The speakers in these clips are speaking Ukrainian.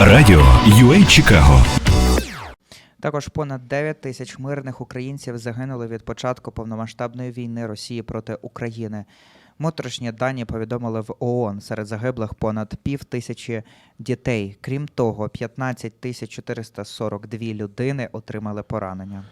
Радіо UA Чикаго Також понад 9 тисяч мирних українців загинули від початку повномасштабної війни Росії проти України. Моторошні дані повідомили в ООН. Серед загиблих понад пів тисячі дітей. Крім того, 15 тисяч 442 людини отримали поранення.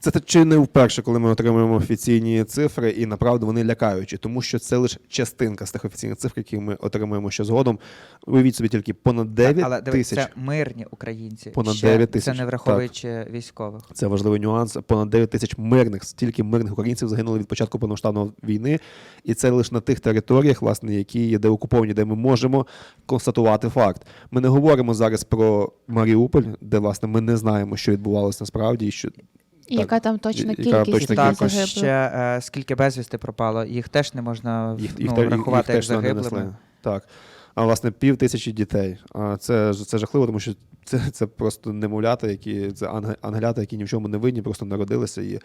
Це чи не вперше, коли ми отримуємо офіційні цифри, і направду вони лякаючі, тому що це лише частинка з тих офіційних цифр, які ми отримуємо ще згодом. Уявіть собі тільки понад 9 Але тисяч. це мирні українці. Понад Ще 9 Це не враховуючи військових. Це важливий нюанс. Понад 9 тисяч мирних, стільки мирних українців загинули від початку повномасштабної війни, і це лише на тих територіях, власне, які є деокуповані, де ми можемо констатувати факт. Ми не говоримо зараз про Маріуполь, де власне ми не знаємо, що відбувалося насправді, і що І Так. яка там точна Яка кількість точна Також загиблих? ще е, скільки безвісти пропало, їх теж не можна їх, ну, їх, те- їх, рахувати їх як не загиблими. Так. А власне пів тисячі дітей. А це, ж- це жахливо, тому що це, це просто немовлята, які це анге- ангелята, які ні в чому не винні, просто народилися і.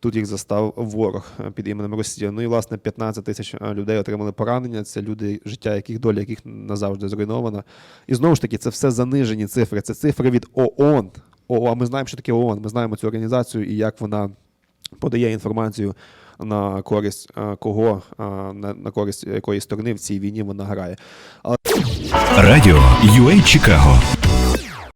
Тут їх застав ворог е, під іменем Росія. Ну і власне 15 тисяч е, людей отримали поранення. Це люди, життя яких доля яких назавжди зруйнована. І знову ж таки, це все занижені цифри. Це цифри від ООН. О, а ми знаємо, що таке ООН. Ми знаємо цю організацію і як вона подає інформацію на користь е, кого, е, на, користь якої сторони в цій війні вона грає. Радіо UA Чикаго